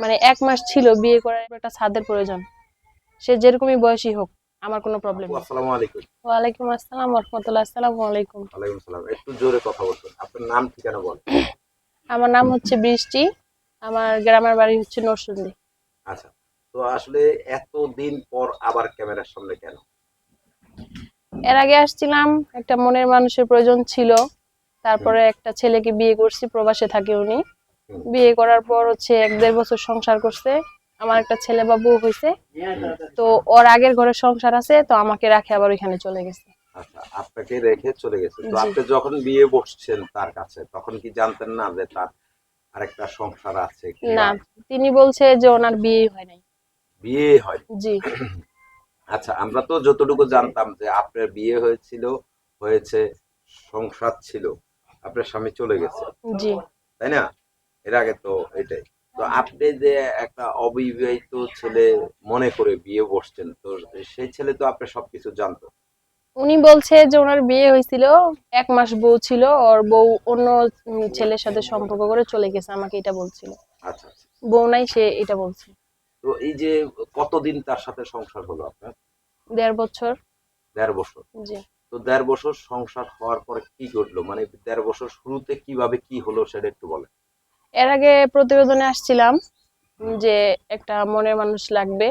মানে এক মাস ছিল বিয়ে করার একটা ছাদের প্রয়োজন। সে যেরকমই বয়সী হোক আমার কোনো প্রবলেম নেই। আসসালামু আলাইকুম। ওয়ালাইকুম আসসালাম রহমতুল্লাহ আসসালামু আলাইকুম। ওয়ালাইকুম সালাম একটু জোরে কথা বলবেন। আপনার নাম ঠিকানা বলেন আমার নাম হচ্ছে বৃষ্টি আমার গ্রামের বাড়ি হচ্ছে নরসুন্দি আচ্ছা তো আসলে এত দিন পর আবার ক্যামেরার সামনে কেন? এর আগে আসছিলাম একটা মনের মানুষের প্রয়োজন ছিল। তারপরে একটা ছেলেকে বিয়ে করছি প্রবাসে থাকে উনি। বিয়ে করার পর হচ্ছে এক দেড় বছর সংসার করছে। আমার একটা ছেলে বাবু হয়েছে। তো ওর আগের ঘরে সংসার আছে তো আমাকে রাখে আবার ওইখানে চলে গেছে। আচ্ছা আপনাকে রেখে চলে গেছে। তো আপনি যখন বিয়ে বসছেন তার কাছে তখন কি জানতেন না যে তার আরেকটা সংসার আছে না তিনি বলছে যে ওনার বিয়ে হয় নাই। বিয়ে হয় জি। আচ্ছা আমরা তো যতটুকু জানতাম যে আপনার বিয়ে হয়েছিল হয়েছে সংসার ছিল আপনার স্বামী চলে গেছে। জি। তাই না? এর আগে তো এটাই। তো আপনি যে একটা অবিবাহিত ছেলে মনে করে বিয়ে বসছেন তো সেই ছেলে তো আপনার সবকিছু জানতো। উনি বলছে যে ওনার বিয়ে হয়েছিল এক মাস বউ ছিল ওর বউ অন্য ছেলের সাথে সম্পর্ক করে চলে গেছে আমাকে এটা বলছিল। আচ্ছা আচ্ছা। বউ নাই সে এটা বলছে। তো এই যে কতদিন তার সাথে সংসার হলো আপনার? দেড় বছর। দেড় বছর। জি। তো দেড় বছর সংসার হওয়ার পরে কি ঘটলো? মানে দেড় বছর শুরুতে কীভাবে কি হলো সেটা একটু বলেন। এর আগে প্রতিবেদনে আসছিলাম যে একটা মনের মানুষ লাগবে।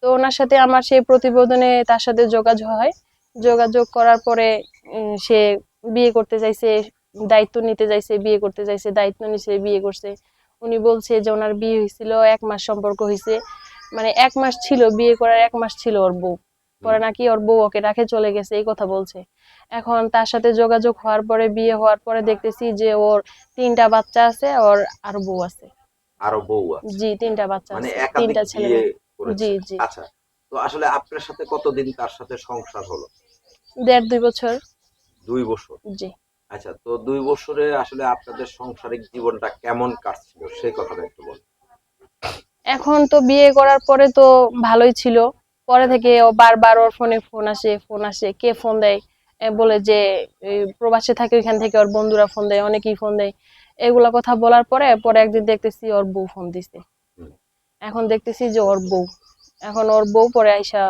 তো ওনার সাথে আমার সেই প্রতিবেদনে তার সাথে যোগাযোগ হয়। যোগাযোগ করার পরে সে বিয়ে করতে চাইছে, দায়িত্ব নিতে চাইছে, বিয়ে করতে চাইছে, দায়িত্ব নিছে, বিয়ে করছে। উনি বলছে যে ওনার বিয়ে হয়েছিল, এক মাস সম্পর্ক হয়েছে। মানে এক মাস ছিল, বিয়ে করার এক মাস ছিল ওর বউ। পরে নাকি ওর বউ ওকে রাখে চলে গেছে এই কথা বলছে। এখন তার সাথে যোগাযোগ হওয়ার পরে বিয়ে হওয়ার পরে দেখতেছি যে ওর তিনটা বাচ্চা আছে ওর আর বউ আছে। আরও বউ আছে? জি তিনটা বাচ্চা মানে আছে তিনটা ছেলে জি জি। আচ্ছা তো আসলে আপনার সাথে কতদিন তার সাথে সংসার হলো? দেড় দুই বছর। দুই বছর? জি। আচ্ছা তো দুই বছরে আসলে আপনাদের সাংসারিক জীবনটা কেমন কাটছিল? সেই কথাটা একটু বলুন। এখন তো বিয়ে করার পরে তো ভালোই ছিল। পরে থেকে ও বারবার ওর ফোনে ফোন আসে ফোন আসে। কে ফোন দেয়? বলে যে প্রবাসে থাকে ওইখান থেকে ওর বন্ধুরা ফোন দেয় অনেকেই ফোন দেয়। এগুলা কথা বলার পরে পরে একদিন দেখতেছি ওর বউ ফোন দিছে। এখন দেখতেছি যে ওর বউ। এখন ওর বউ পরে আইসা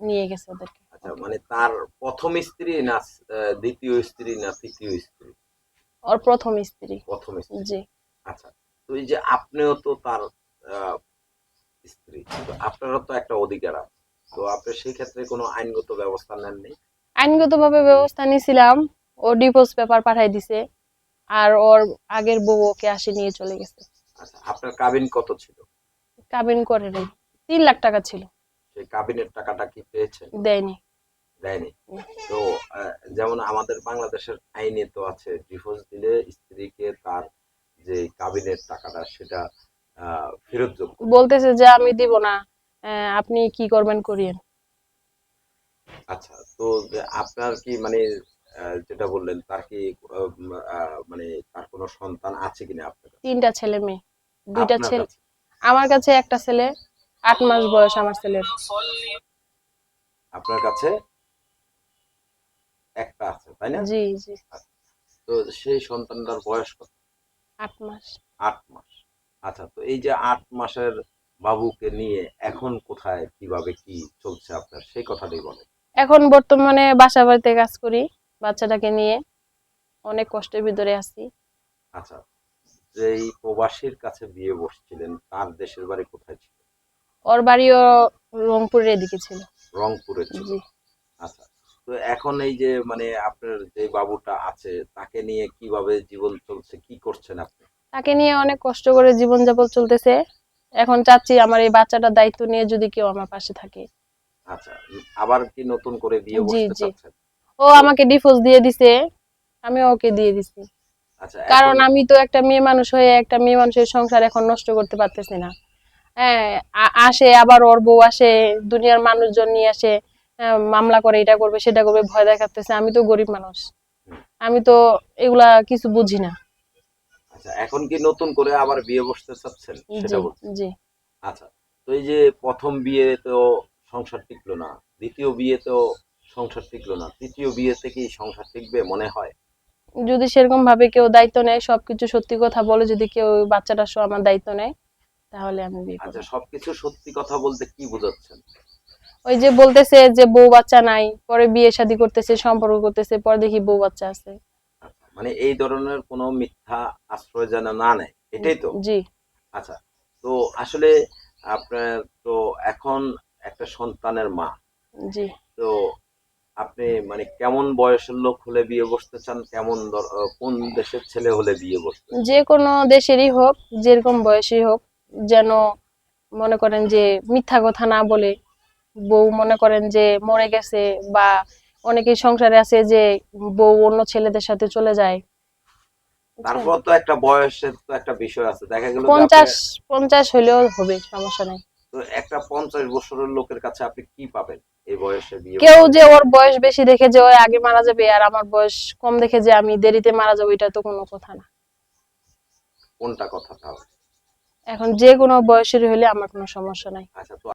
নিয়ে গেছে ওদেরকে। আচ্ছা মানে তার প্রথম স্ত্রী না দ্বিতীয় স্ত্রী না তৃতীয় স্ত্রী? ওর প্রথম স্ত্রী। প্রথম স্ত্রী। জি। আচ্ছা তো এই যে আপনিও তো তার স্ত্রী। তো আপনারও তো একটা অধিকার আছে। তো আপনি সেই ক্ষেত্রে কোনো আইনগত ব্যবস্থা নেননি? আইনগতভাবে ব্যবস্থা নিয়েছিলাম। ও ডিভোর্স পেপার পাঠাই দিছে। আর ওর আগের বউ ওকে আসে নিয়ে চলে গেছে। আচ্ছা আপনার কাবিন কত ছিল? কাবিন করে নেই। তিন লাখ টাকা ছিল। সেই কাবিনের টাকাটা কি পেয়েছেন? দেয়নি। দেয়নি। তো যেমন আমাদের বাংলাদেশের আইনে তো আছে ডিভোর্স দিলে স্ত্রীকে তার যে কাবিনের টাকাটা সেটা ফেরত যোগ্য বলতেছে যে আমি দিব না আপনি কি করবেন করিয়েন। আচ্ছা তো আপনার কি মানে যেটা বললেন তার কি মানে তার কোনো সন্তান আছে কিনা আপনার তিনটা ছেলে মেয়ে দুইটা ছেলে। আমার কাছে একটা ছেলে আট মাস বয়স আমার ছেলের। আপনার কাছে একটা আছে তাই না? জি জি। তো সেই সন্তানটার বয়স কত? আট মাস। আট মাস। আচ্ছা তো এই যে আট মাসের বাবুকে নিয়ে এখন কোথায় কীভাবে কি চলছে আপনার? সেই কথাটাই বলেন। এখন বর্তমানে বাসা বাড়িতে কাজ করি বাচ্চাটাকে নিয়ে। অনেক কষ্টের ভিতরে আছি। আচ্ছা যেই প্রবাসীর কাছে বিয়ে বসছিলেন তার দেশের বাড়ি কোথায় ছিল? ওর বাড়িও রংপুরের এদিকে ছিল। রংপুরে ছিল। আচ্ছা তো এখন এই যে মানে আপনার যে বাবুটা আছে তাকে নিয়ে কীভাবে জীবন চলছে কি করছেন আপনি? তাকে নিয়ে অনেক কষ্ট করে জীবনযাপন চলতেছে। এখন চাচ্ছি আমার এই বাচ্চাটার দায়িত্ব নিয়ে যদি কেউ আমার পাশে থাকে। আচ্ছা আবার কি নতুন করে বিয়ে বসতে। চাচ্ছেন? ও আমাকে ডিভোর্স দিয়ে দিছে। আমি ওকে দিয়ে দিছি। আচ্ছা কারণ আমি তো একটা মেয়ে মানুষ হয়ে একটা মেয়ে মানুষের সংসার এখন নষ্ট করতে পারতেছি না। হ্যাঁ আসে আবার ওর বউ আসে দুনিয়ার মানুষজন নিয়ে আসে মামলা করে এটা করবে সেটা করবে ভয় দেখাতেছে। আমি তো গরিব মানুষ। আমি তো এগুলা কিছু বুঝি না। আচ্ছা এখন কি নতুন করে আবার বিয়ে বসতে চাচ্ছেন? সেটা বলুন জি। আচ্ছা তো এই যে প্রথম বিয়ে তো সংসার টিকলো না দ্বিতীয় বিয়ে তো সংসার টিকলো না তৃতীয় বিয়েতে কি সংসার টিকবে মনে হয়? যদি সেরকম ভাবে কেউ দায়িত্ব নেয় সবকিছু সত্যি কথা বলে যদি কেউ বাচ্চাটা সহ আমার দায়িত্ব নেয় তাহলে আমি বিয়ে করব। আচ্ছা সবকিছু সত্যি কথা বলতে কি বোঝাচ্ছেন? ওই যে বলতেছে যে বউ বাচ্চা নাই পরে বিয়ে শাদী করতেছে সম্পর্ক করতেছে পরে দেখি বউ বাচ্চা আছে। মানে এই ধরনের কোনো মিথ্যা আশ্রয় যেন না নেয় এটাই তো? জি। আচ্ছা তো আসলে আপনার তো এখন একটা সন্তানের মা। জি। তো আপনি মানে কেমন বয়সের লোক হলে বিয়ে বসতে চান? কেমন কোন দেশের ছেলে হলে বিয়ে বসতে যে কোনো দেশেরই হোক যেরকম বয়সী হোক যেন মনে করেন যে মিথ্যা কথা না বলে বউ মনে করেন যে মরে গেছে বা অনেকেই সংসারে আছে যে বউ অন্য ছেলেদের সাথে চলে যায়। তারপর তো একটা বয়সের তো একটা বিষয় আছে। দেখা গেল পঞ্চাশ পঞ্চাশ হলেও হবে সমস্যা নেই। তো একটা পঞ্চাশ বছরের লোকের কাছে আপনি কি পাবেন এই বয়সে বিয়ে? কেউ যে ওর বয়স বেশি দেখে যে ওই আগে মারা যাবে আর আমার বয়স কম দেখে যে আমি দেরিতে মারা যাব এটা তো কোনো কথা না। কোনটা কথা তাহলে? এখন যে কোনো বয়সের হলে আমার কোনো সমস্যা নাই। আচ্ছা তো